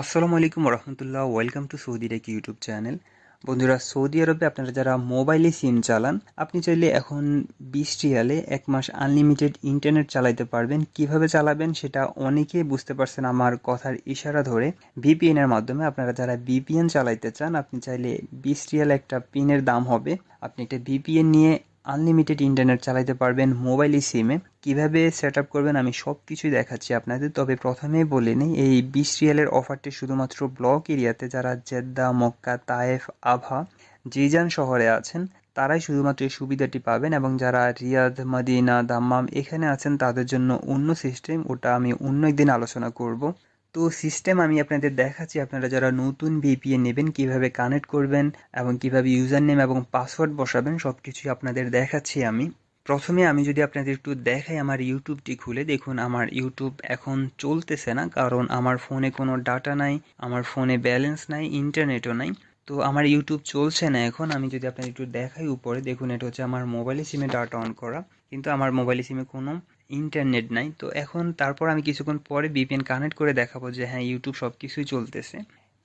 আসসালামু আলাইকুম রহমতুল্লাহ ওয়েলকাম টু সৌদি রেক ইউটিউব চ্যানেল। বন্ধুরা, সৌদি আরবে আপনারা যারা মোবাইলে সিম চালান, আপনি চাইলে এখন বিশ রিয়ালে এক মাস আনলিমিটেড ইন্টারনেট চালাইতে পারবেন। কীভাবে চালাবেন সেটা অনেকেই বুঝতে পারছেন আমার কথার ইশারা ধরে। ভিপিএন এর মাধ্যমে আপনারা যারা ভিপিএন চালাইতে চান, আপনি চাইলে বিশ রিয়াল একটা পিনের দাম হবে। আপনি একটা ভিপিএন নিয়ে আনলিমিটেড ইন্টারনেট চালাতে পারবেন মোবাইল সিমে কীভাবে সেট আপ করবেন আমি সব কিছুই দেখাচ্ছি আপনাদের। তবে প্রথমেই বলে নিই, এই বিশ রিয়ালের অফারটি শুধুমাত্র ব্লক এরিয়াতে যারা জেদ্দা, মক্কা, তায়েফ আভা জিজান শহরে আছেন, তারাই শুধুমাত্র এই সুবিধাটি পাবেন এবং যারা রিয়াদ, মদিনা, দাম্মাম এখানে আছেন তাদের জন্য অন্য সিস্টেম ওটা আমি অন্য একদিন আলোচনা করব। তো সিস্টেম আমি আপনাদের দেখাচ্ছি। আপনারা যারা নতুন ভিপিএন নেবেন, কীভাবে কানেক্ট করবেন এবং কীভাবে ইউজার নেম এবং পাসওয়ার্ড বসাবেন সব কিছুই আপনাদের দেখাচ্ছি আমি। প্রথমে আমি যদি আপনাদের একটু দেখাই আমার ইউটিউবটি খুলে, দেখুন আমার ইউটিউব এখন চলতেছে না, কারণ আমার ফোনে কোনো ডাটা নাই, আমার ফোনে ব্যালেন্স নাই ইন্টারনেটও নাই। তো আমার ইউটিউব চলছে না এখন, আমি যদি আপনাদের একটু দেখাই উপরে, দেখুন এটা হচ্ছে আমার মোবাইলে সিমে ডাটা অন করা। কিন্তু আমার মোবাইলে সিমে কোনো ইন্টারনেট নাই। তো এখন তারপর আমি কিছুক্ষণ পরে বিপিএন কানেক্ট করে দেখাবো যে হ্যাঁ ইউটিউব সব কিছুই চলতেছে।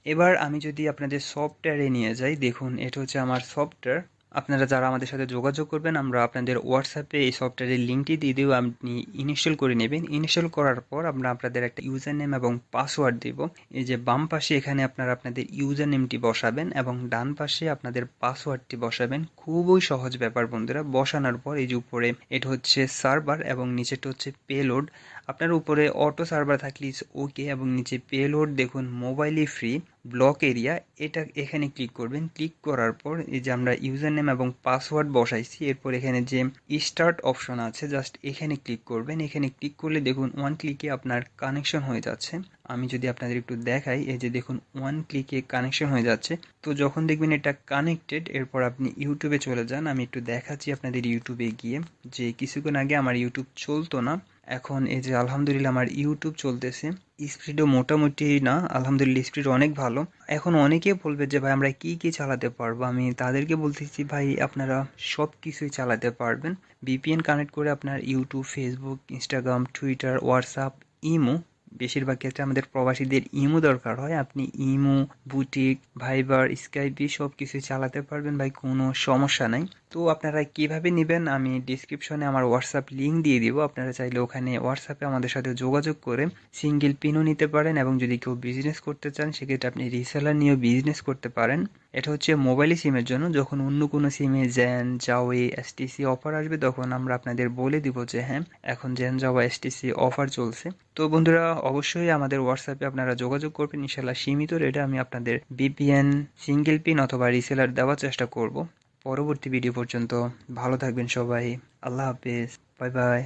এবার আমি যদি আপনাদের সফটওয়্যারে নিয়ে যাই, দেখুন, এটা হচ্ছে আমার সফটওয়্যার আপনারা যারা আমাদের সাথে যোগাযোগ করবেন, আমরা আপনাদের হোয়াটসঅ্যাপে এই সফটওয়্যারের লিঙ্কটি দিয়ে দেবো। আপনি ইনস্টল করে নেবেন। ইনস্টল করার পর আমরা আপনাদের একটা ইউজার নেম এবং পাসওয়ার্ড দেব। এই যে বাম পাশে এখানে আপনারা আপনাদের ইউজার নেমটি বসাবেন এবং ডান পাশে আপনাদের পাসওয়ার্ডটি বসাবেন। খুবই সহজ ব্যাপার বন্ধুরা। বসানোর পর এই যে উপরে এটা হচ্ছে সার্ভার এবং নিচেটা হচ্ছে পেলোড আপনার উপরে অটো সার্ভার থাকলে ওকে এবং নিচে পেলোড দেখুন মোবাইলই ফ্রি ব্লক এরিয়া এটা এখানে ক্লিক করবেন। ক্লিক করার পর এই যে আমরা ইউজার নেম এবং পাসওয়ার্ড বসাইছি, এরপর এখানে যে স্টার্ট অপশন আছে জাস্ট এখানে ক্লিক করবেন। এখানে ক্লিক করলে দেখুন ওয়ান ক্লিকে আপনার কানেকশন হয়ে যাচ্ছে। আমি যদি আপনাদের একটু দেখাই, এই যে দেখুন ওয়ান ক্লিকে কানেকশন হয়ে যাচ্ছে। তো যখন দেখবেন এটা কানেক্টেড এরপর আপনি ইউটিউবে চলে যান। আমি একটু দেখাচ্ছি আপনাদের ইউটিউবে গিয়ে। যে কিছুক্ষণ আগে আমার ইউটিউব চলতো না এখন এই যে আলহামদুলিল্লাহ আমার ইউটিউব চলতেছে। স্পিডও মোটামুটি না, আলহামদুলিল্লাহ স্পিড অনেক ভালো। এখন অনেকে বলবে যে, ভাই, আমরা কি কি চালাতে পারব? আমি তাদেরকে বলতেছি, ভাই, আপনারা সব কিছুই চালাতে পারবেন। বিপিএন কানেক্ট করে আপনার YouTube Facebook Instagram Twitter WhatsApp imo বেশিরভাগ ক্ষেত্রে আমাদের প্রবাসীদের ইমো দরকার হয়। আপনি ইমো, বুটিক, ভাইবার, স্কাইপি সব কিছু চালাতে পারবেন ভাই, কোনো সমস্যা নাই। তো আপনারা কীভাবে নেবেন আমি ডিসক্রিপশনে আমার হোয়াটসঅ্যাপ লিঙ্ক দিয়ে দিব। আপনারা চাইলে ওখানে হোয়াটসঅ্যাপে আমাদের সাথে যোগাযোগ করে সিঙ্গেল পিনও নিতে পারেন এবং যদি কেউ বিজনেস করতে চান, সেক্ষেত্রে আপনি রিসেলার নিয়েও বিজনেস করতে পারেন। এটা হচ্ছে মোবাইল সিমের জন্য। যখন অন্য কোনো সিমে জ্যান জাওয়ে এসটিসি অফার আসবে, তখন আমরা আপনাদের বলে দিব যে হ্যাঁ এখন জ্যান জাওয়া এসটিসি অফার চলছে। তো বন্ধুরা অবশ্যই আমাদের হোয়াটসঅ্যাপে আপনারা যোগাযোগ করবেন। ইনশাল্লাহ সীমিত রেটে আমি আপনাদের বিপিএন সিঙ্গেল পিন অথবা রিসেলার দেওয়ার চেষ্টা করব। পরবর্তী ভিডিও পর্যন্ত ভালো থাকবেন সবাই। আল্লাহ হাফিজ। Bye bye